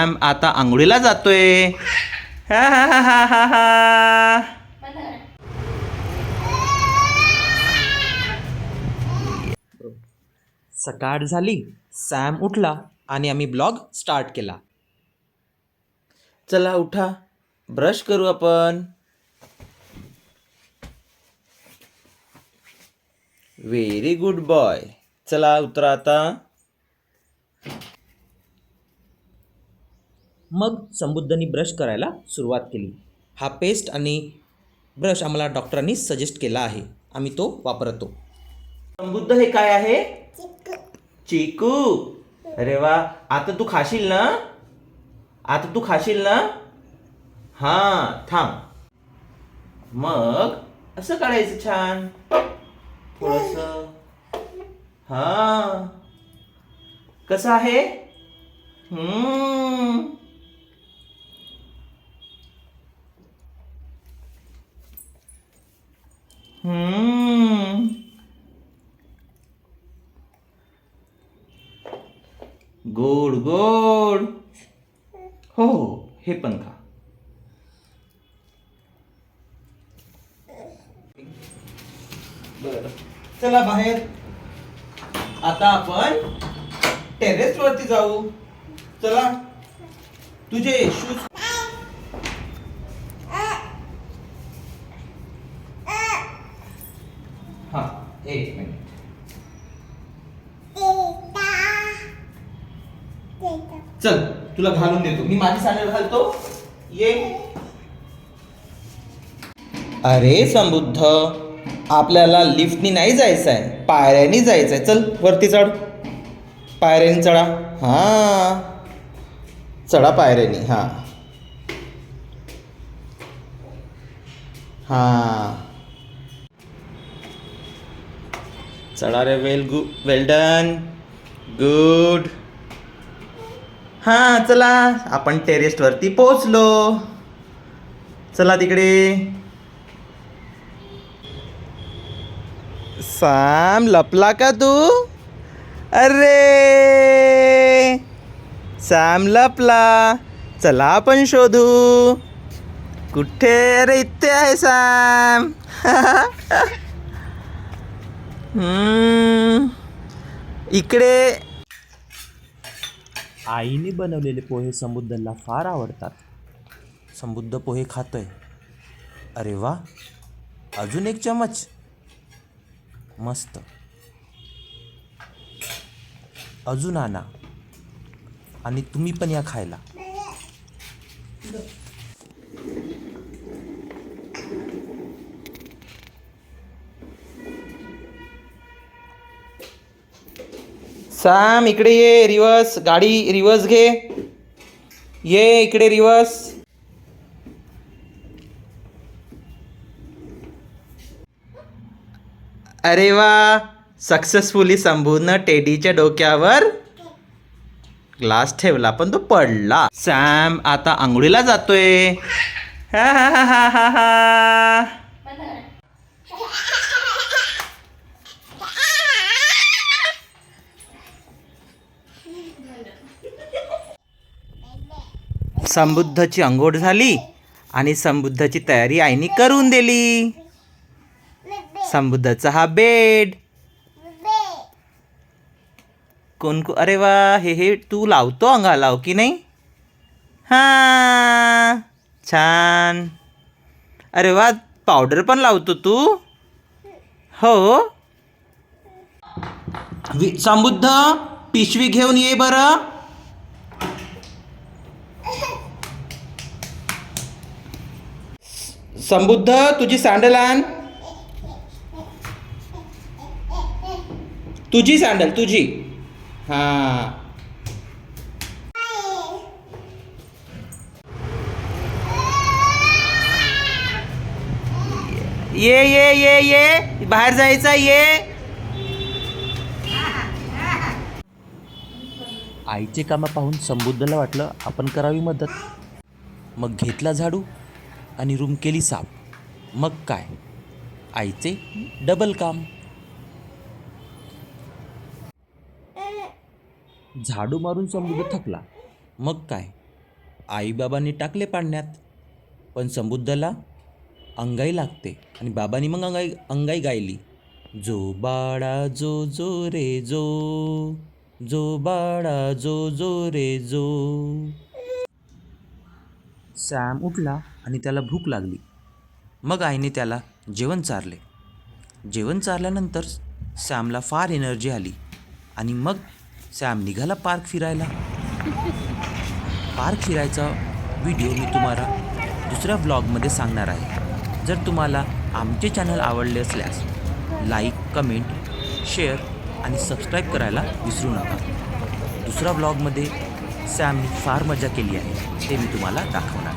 Sam आता आंघोळीला जातोय. हा हा हा हा हा हा. सकाळ झाली सॅम उठला आणि आम्ही ब्लॉग स्टार्ट केला. चला उठा. ब्रश करू आपण. व्हेरी गुड बॉय चला उतरा आता. मग संबुद्धनी ब्रश करायला सुरुवात केली. हा पेस्ट आणि ब्रश आम्हाला डॉक्टरांनी सजेस्ट केला आहे. आम्ही तो वापरतो. संबुद्ध हे काय आहे? चिकू. अरे वा. आता तू खाशील ना? आता तू खाशील ना? हा थांब. मग असं काढायचं छान. थोडस. हा. कसं आहे? हम्म. गोड गोड. हो हो हे पण खा. बर. चला बाहेर. आता आपण टेरेस वरती जाऊ. चला. तुझे शूज हा एक मिनिट. चल तुला घालून देतो. मी माझी सँडल घालतो. ये. अरे समृद्ध आपल्याला लिफ्टनी नाही जायचं आहे पायऱ्यानी जायचं आहे चल वरती चढ. पायऱ्यानी चढा. हां. चढा पायऱ्यानी हां. हां. चढा रे वेल गु वेल डन गुड हां चला. आपण टेरेस्टवरती पोचलो चला तिकडे. साम लपला का तू? अरे! साम लपला. चला आपण शोधू. कुठे? अरे इथे आहे साम. इकडे. आईने बनवलेले पोहे समुद्रला फार आवडतात. समुद्र पोहे खातोय. अरे वा. अजून एक चमच. मस्त. अजून आणा. आणि तुम्ही पण या खायला. सॅम इकडे ये रिवर्स गाडी रिवर्स घे. ये इकडे रिवर्स. अरे वा सक्सेसफुली संभूनं टेडीच्या डोक्यावर ग्लास ठेवला पण तो पडला. सॅम आता आंघोळीला जातोय. हा हा हा हा हा. संबुद्धची अंघोळ झाली आणि संबुद्धची तयारी आईने करून दिली. संबुद्धाचा हा बेड. कोण को अरे वा हे हे तू लावतो अंगा लाव हो की नाही? हा छान. अरे वा पावडर पण लावतो तू? हो. वि- संबुद्ध पिशवी घेऊन ये बरं. संबुद्ध तुझी सँडल आण. तुझी सँडल तुझी. हां. ये ये ये ये. बाहेर जायचा ये. आईचे कामं पाहून संबुद्धला वाटलं आपण करावी मदत. मग घेतला झाडू? आणि रूम केली साफ. मग काय? आईचे डबल काम. झाडू मारून समृद्ध थकला. मग काय? आईबाबांनी टाकले पाडण्यात. पण समृद्धला अंगाई लागते आणि बाबांनी मग अंगाई अंगाई गायली. जो बाळा जो जो रे जो. जो बाळा जो जो रे जो. सॅम उठला आणि त्याला भूक लागली. मग आईने त्याला जेवण चारले. जेवण चारल्यानंतर सॅमला फार एनर्जी आली आणि मग सॅम निघाला पार्क फिरायला. पार्क फिरायचा व्हिडिओ मी तुम्हाला दुसऱ्या ब्लॉगमध्ये सांगणार आहे. जर तुम्हाला आमचे चॅनल आवडले असल्यास लाईक कमेंट शेअर आणि सबस्क्राईब करायला विसरू नका. दुसऱ्या ब्लॉगमध्ये सॅमनी फार मजा केली आहे. ते मी तुम्हाला दाखवणार.